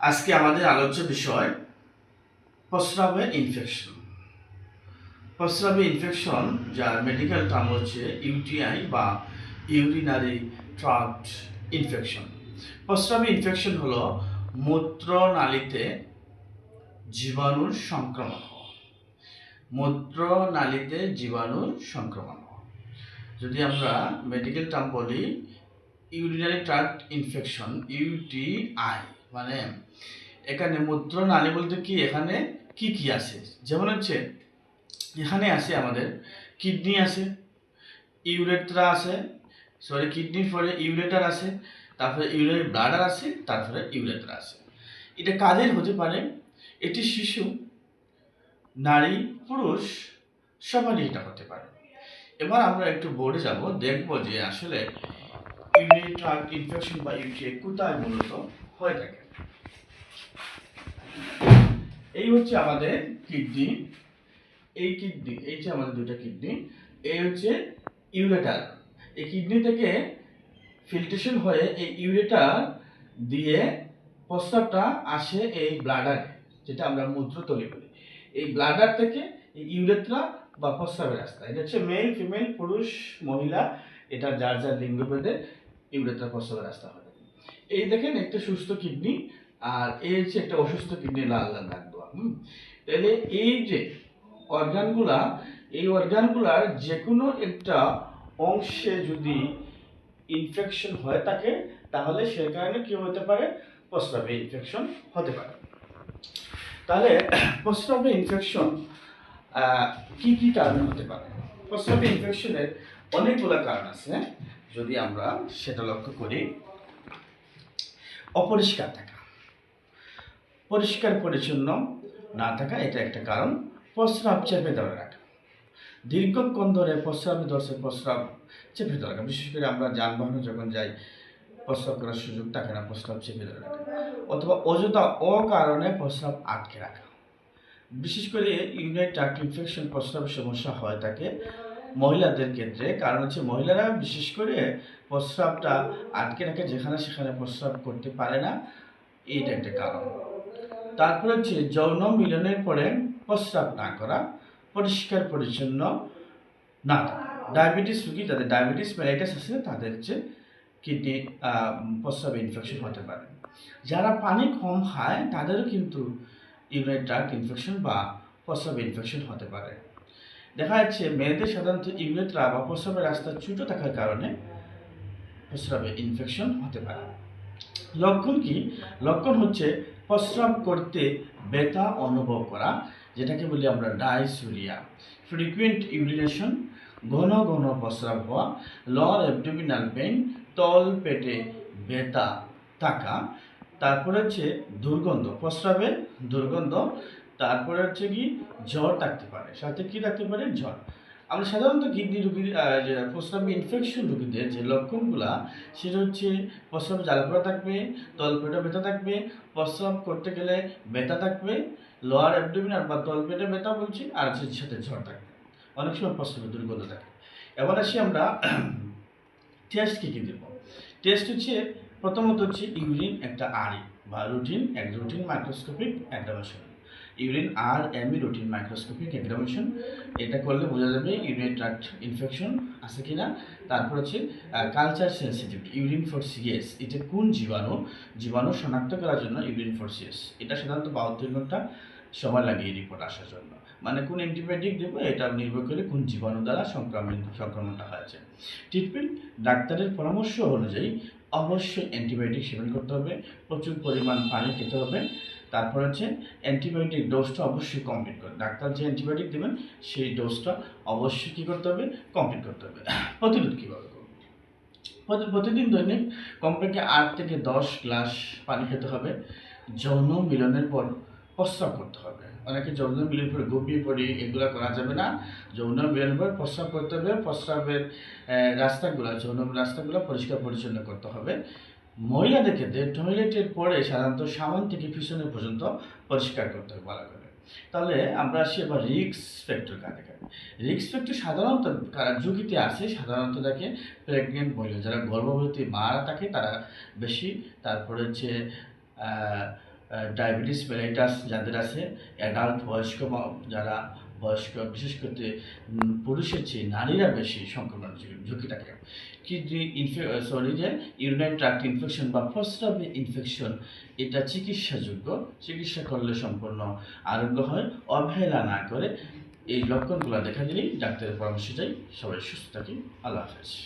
আজকে আমাদের আলোচ্য বিষয় প্রস্রাবে ইনফেকশন প্রস্রাবে ইনফেকশন যার মেডিকেল টার্ম হচ্ছে ইউটিআই বা ইউরিনারি ট্রাক্ট ইনফেকশন প্রস্রাবে ইনফেকশন হলো মূত্রনালীতে জীবাণুর সংক্রমণ মূত্রনালীতে জীবাণুর সংক্রমণ যদি আমরা মেডিকেল টার্ম বলি ইউরিনারি ট্রাক্ট ইনফেকশন ইউটিআই মানে এখানে মূত্রনালী বলতে কি? এখানে কি কি আছে? যেমন হচ্ছে, এখানে আছে আমাদের কিডনি আছে ইউরেট্রা আছে সরি কিডনির পরে ইউরেটার আছে, তারপরে ইউরিনারি ব্লাডার আছে, তারপরে ইউরেট্রা আছে। এটা কাদের হতে পারে, এটি শিশু, নারী, পুরুষ, সবারই এটা হতে পারে। এবার আমরা একটু বোর্ডে যাব, দেখব যে আসলে ট্রাক্ট ইনফেকশন বা ইউটিআই কোথায় মূলত? হয়ে থাকে এই হচ্ছে আমাদের কিডনি। এই কিডনি, এই যে আমাদের দুটো কিডনি, এই হচ্ছে ইউরেটার এই কিডনি থেকে ফিল্ট্রেশন হয়ে এই ইউরেটার দিয়ে প্রস্রাবটা আসে এই ব্লাডারে, যেটা আমরা মূত্র তৈরি করি এই ব্লাডার থেকে এই ইউরেট্রা বা প্রস্রাবের রাস্তা। এটা হচ্ছে মেল, ফিমেল, পুরুষ, মহিলা, এটা যার যার লিঙ্গভেদে ইউরেট্রা প্রস্রাবের রাস্তা হয় এই দেখেন একটা সুস্থ কিডনি আর এই হচ্ছে একটা অসুস্থ কিডনি লাল লাল দাগ দেওয়া, হুম? তাহলে এই যে অর্গানগুলা, এই অর্গানগুলার যে কোনো একটা অংশে যদি ইনফেকশন হয়ে থাকে, তাহলে সে কারণে কি হতে পারে? প্রস্রাবে ইনফেকশন হতে পারে। তাহলে প্রস্রাবে ইনফেকশন কি কি কারণে হতে পারে? প্রস্রাবে ইনফেকশনের অনেকগুলো কারণ আছে যদি আমরা সেটা লক্ষ্য করি, অপরিষ্কার থাকা। পরিষ্কার পরিচ্ছন্ন না থাকা, এটা একটা কারণ। প্রস্রাব চেপে ধরে রাখা। দীর্ঘক্ষণ ধরে প্রস্রাব ধরছে প্রস্রাব চেপে ধরে রাখা। বিশেষ করে আমরা যানবাহনে যখন যাই, প্রস্রাব করার সুযোগ থাকে না, প্রস্রাব চেপে ধরে রাখা। অথবা অযথা অকারণে প্রস্রাব আটকে রাখা। বিশেষ করে ইউনাইট ট্রাক্ট ইনফেকশন প্রস্রাবের সমস্যা হয় থাকে। মহিলাদের ক্ষেত্রে, কারণ হচ্ছে মহিলারা বিশেষ করে প্রস্রাবটা আটকে রাখে যেখানে সেখানে প্রস্রাব করতে পারে না। এইটা একটা কারণ। তারপরে হচ্ছে যৌন মিলনের পরে প্রস্রাব না করা, পরিষ্কার পরিচ্ছন্ন না ডায়াবেটিস রুগী, যাদের ডায়াবেটিস মেলাইটাস আছে, তাদের হচ্ছে কিডনি প্রস্রাব ইনফেকশন হতে পারে। যারা পানি কম খায়, তাদেরও কিন্তু ইউরিনারি ট্রাক্ট ইনফেকশন বা প্রস্রাব ইনফেকশন হতে পারে। দেখা যাচ্ছে মেয়েদের সাধারণত ইউরেট্রা বা প্রস্রাবের রাস্তা ছোটো থাকার কারণে প্রস্রাবে ইনফেকশন হতে পারে। লক্ষণ কি? লক্ষণ হচ্ছে প্রস্রাব করতে ব্যথা অনুভব করা, যেটাকে বলি আমরা ডাইসুরিয়া ফ্রিকুয়েন্ট ইউরিনেশন ঘন ঘন প্রস্রাব হওয়া লর অ্যাবডোমিনাল পেইন তল পেটে ব্যথা থাকা। তারপরে হচ্ছে দুর্গন্ধ প্রস্রাবের দুর্গন্ধ তারপরে হচ্ছে কি জ্বর থাকতে পারে। সাথে কি থাকতে পারে? জ্বর। আমরা সাধারণত কিডনি রুগীর প্রস্রাবে ইনফেকশন রুগীদের যে লক্ষণগুলা, সেটা হচ্ছে প্রস্রাব জ্বালা পোড়া থাকবে, তলপেটে ব্যথা থাকবে, প্রস্রাব করতে গেলে ব্যথা থাকবে লোয়ার অ্যাবডোমিনাল বা তলপেটে ব্যথা বলছি, আর হচ্ছে সাথে ঝড় থাকবে। অনেক সময় প্রস্রাবে দুর্গন্ধ থাকে। এবার আসি আমরা টেস্ট কী কী দেবো? টেস্ট হচ্ছে প্রথমত হচ্ছে ইউরিন একটা আরই বা রুটিন এক রুটিন মাইক্রোস্কোপিক অ্যাগ্রামেশন ইউরিন আর এমি রুটিন মাইক্রোস্কোপিক এক্সামিনেশন এটা করলে বোঝা যাবে ইউরিন ট্রাক্ট ইনফেকশন আছে কি না তারপর হচ্ছে culture sensitive urine for CS এটা কোন জীবাণু? জীবাণু শনাক্ত করার জন্য ইউরিন ফর সিএস এটা সাধারণত বাহাত্তর ঘণ্টা সময় লাগে এই রিপোর্ট আসার জন্য। মানে কোন অ্যান্টিবায়োটিক দেবো, এটা নির্ভর করে কোন জীবাণু দ্বারা সংক্রমণ সংক্রমণটা হয়েছে। ট্রিটমেন্ট ডাক্তারের পরামর্শ অনুযায়ী অবশ্যই অ্যান্টিবায়োটিক সেবন করতে হবে, প্রচুর পরিমাণ পানি খেতে হবে। তারপর হচ্ছে অ্যান্টিবায়োটিক ডোজটা অবশ্যই কমপ্লিট করবে ডাক্তার যে অ্যান্টিবায়োটিক দেবেন, সেই ডোজটা অবশ্যই কী করতে হবে? কমপ্লিট করতে হবে। প্রতিরোধ কীভাবে প্রতিদিন দৈনিক কমপক্ষে আট থেকে দশ গ্লাস পানি খেতে হবে। যৌন মিলনের পর প্রস্রাব করতে হবে। অনেকে যৌন মিলনের পর পড়ি, এগুলো করা যাবে না। যৌন মিলনের পর প্রস্রাব করতে হবে, প্রস্রাবের রাস্তাগুলো, যৌন রাস্তাগুলো পরিষ্কার পরিচ্ছন্ন করতে হবে। মহিলাদের ক্ষেত্রে টয়লেটের পরে সাধারণত সামান থেকে পিছনে পর্যন্ত পরিষ্কার করতে হবে ভালো করে। তাহলে আমরা আসি এবার রিক্স ফ্যাক্টর কাকে কাকে রিক্স ফ্যাক্টর সাধারণত ঝুঁকিতে আছে, সাধারণত দেখে প্রেগনেন্ট মহিলা, যারা গর্ভবতী মারা থাকে তারা বেশি। তারপরে হচ্ছে ডায়াবেটিস মেলাইটাস যাদের আছে অ্যাডাল্ট বয়স্ক যারা বয়স্ক, বিশেষ করে পুরুষের চেয়ে নারীরা বেশি সংক্রমণ ঝুঁকি- থাকে কিডনি ইনফে সরি যে ইউরিনারি ট্রাক্ট ইনফেকশন বা প্রস্রাবে ইনফেকশন এটা চিকিৎসাযোগ্য। চিকিৎসা করলে সম্পূর্ণ আরোগ্য হয়। অবহেলা না করে এই লক্ষণগুলো দেখা দিলেই ডাক্তারের পরামর্শ চাই। সবাই সুস্থ থাকি। আল্লাহ হাফেজ।